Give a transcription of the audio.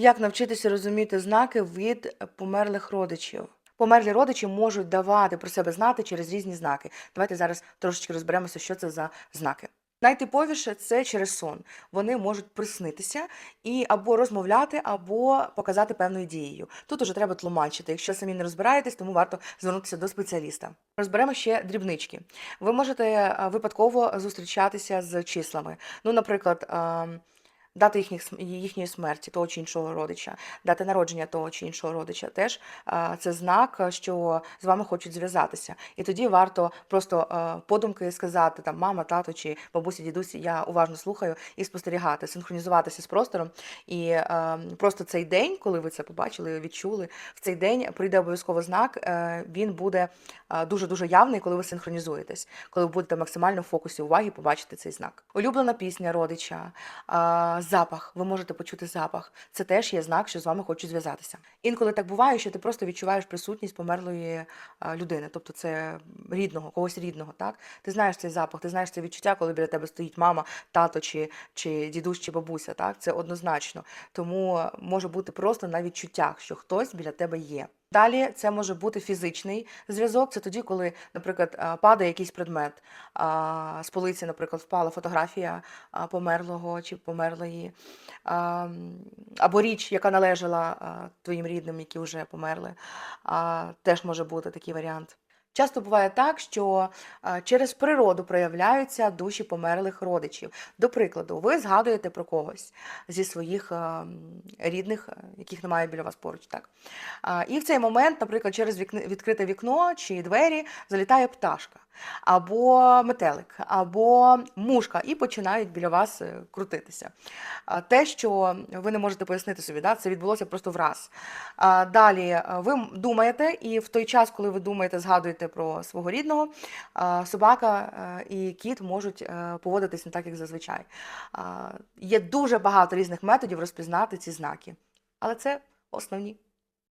Як навчитися розуміти знаки від померлих родичів? Померлі родичі можуть давати про себе знати через різні знаки. Давайте зараз трошечки розберемося, що це за знаки. Найтиповіше це через сон. Вони можуть приснитися і або розмовляти, або показати певною дією. Тут уже треба тлумачити. Якщо самі не розбираєтесь, тому варто звернутися до спеціаліста. Розберемо ще дрібнички. Ви можете випадково зустрічатися з числами. Ну, наприклад, дати їхніх, їхньої смерті того чи іншого родича, дати народження того чи іншого родича. Теж це знак, що з вами хочуть зв'язатися. І тоді варто просто подумки сказати там мама, тато чи бабусі, дідусі, я уважно слухаю і спостерігати, синхронізуватися з простором. І просто цей день, коли ви це побачили, відчули, в цей день прийде обов'язково знак. е, Він буде е, дуже-дуже явний, коли ви синхронізуєтесь, коли ви будете максимально в фокусі уваги побачити цей знак. Улюблена пісня родича, запах. Ви можете почути запах. Це теж є знак, що з вами хочуть зв'язатися. Інколи так буває, що ти просто відчуваєш присутність померлої людини, тобто це рідного, когось рідного. Так ти знаєш цей запах, ти знаєш це відчуття, коли біля тебе стоїть мама, тато чи, чи дідусь, чи бабуся. Так, це однозначно. Тому е, може бути просто на відчуттях, що хтось біля тебе є. Далі це може бути фізичний зв'язок. Це тоді, коли, наприклад, падає якийсь предмет з полиці, наприклад, впала фотографія померлого чи померлої, або річ, яка належала твоїм рідним, які вже померли. Теж може бути такий варіант. Часто буває так, що через природу проявляються душі померлих родичів. До прикладу, ви згадуєте про когось зі своїх рідних, яких немає біля вас поруч. Так? І в цей момент, наприклад, через відкрите вікно чи двері залітає пташка, або метелик, або мушка, і починають біля вас е, крутитися. Те, що ви не можете пояснити собі, да, це відбулося просто враз. Далі е, ви думаєте, і в той час, коли ви думаєте, згадуєте про свого рідного, собака е, і кіт можуть поводитись не так, як зазвичай. Є дуже багато різних методів розпізнати ці знаки, але це основні.